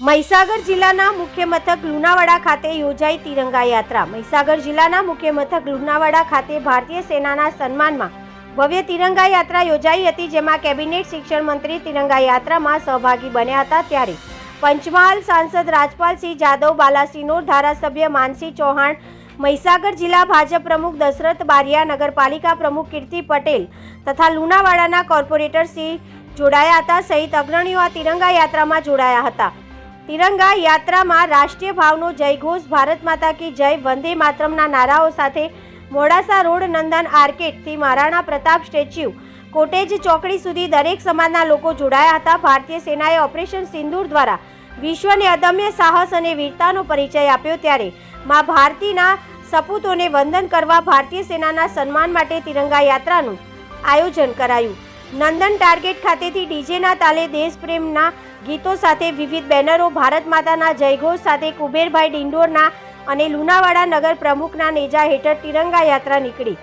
મહીસાગર જિલ્લાના મુખ્ય મથક લુણાવાડા ખાતે યોજાઈ તિરંગા યાત્રા. મહીસાગર જિલ્લાના મુખ્ય મથક લુણાવાડા ખાતે ભારતીય સેનાના સન્માનમાં ભવ્ય તિરંગા યાત્રા યોજાઈ હતી, જેમાં કેબિનેટ શિક્ષણ મંત્રી તિરંગા યાત્રામાં સહભાગી બન્યા હતા ત્યારે. પંચમહાલ સાંસદ રાજપાલસિંહ જાદવ, બાલાસિનોર ધારાસભ્ય માનસિંહ ચૌહાણ, મહીસાગર જિલ્લા ભાજપ પ્રમુખ દશરથ બારિયા, નગરપાલિકા પ્રમુખ કીર્તિ પટેલ તથા લુણાવાડાના કોર્પોરેટર શ્રી જોડાયા હતા. સહિત અગ્રણીઓ આ તિરંગા યાત્રામાં જોડાયા હતા. તિરંગા યાત્રામાં રાષ્ટ્રીય ભાવનો જયઘોષ, ભારત માતા કી જય, વંદે માતરમના નારાઓ સાથે મોડાસા રોડ નંદન આર્કેટથી મહારાણા પ્રતાપ સ્ટેચ્યુ કોટેજ ચોકડી સુધી દરેક સમાજના લોકો જોડાયા હતા. ભારતીય સેનાએ ઓપરેશન સિંદૂર દ્વારા વિશ્વને અદમ્ય સાહસ અને વીરતાનો પરિચય આપ્યો ત્યારે મા ભારતીના સપૂતોને વંદન કરવા ભારતીય સેનાના સન્માન માટે તિરંગા યાત્રાનું આયોજન કરાયું. નંદન ટાર્ગેટ ખાતેથી ડીજેના તાલે દેશપ્રેમના ગીતો સાથે વિવિધ બેનરો, ભારત માતાના જયઘોષ સાથે કુબેરભાઈ ડિંડોરના અને લુણાવાડા નગર પ્રમુખના નેજા હેઠળ તિરંગા યાત્રા નીકળી.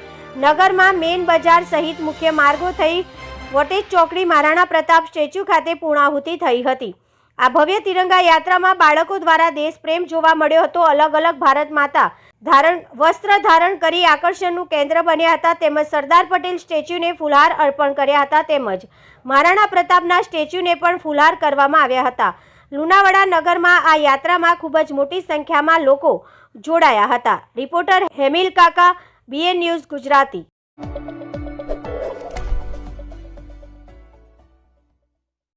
નગરમાં મેન બજાર સહિત મુખ્ય માર્ગો થઈ વોટેજ ચોકડી મહારાણા પ્રતાપ સ્ટેચ્યુ ખાતે પૂર્ણાહુતિ થઈ હતી. આ ભવ્ય તિરંગા યાત્રામાં બાળકો દ્વારા દેશપ્રેમ જોવા મળ્યો હતો. અલગ અલગ ભારત માતા ધારણ, વસ્ત્ર ધારણ કરી આકર્ષણનું કેન્દ્ર બન્યા હતા. તેમજ સરદાર પટેલ સ્ટેચ્યુને ફુલહાર અર્પણ કર્યા હતા. તેમજ મહારાણા પ્રતાપના સ્ટેચ્યુને પણ ફુલહાર કરવામાં આવ્યા હતા. લુણાવાડા નગરમાં આ યાત્રામાં ખૂબ જ મોટી સંખ્યામાં લોકો જોડાયા હતા. રિપોર્ટર હેમિલ કાકા બીએન ન્યૂઝ ગુજરાતી.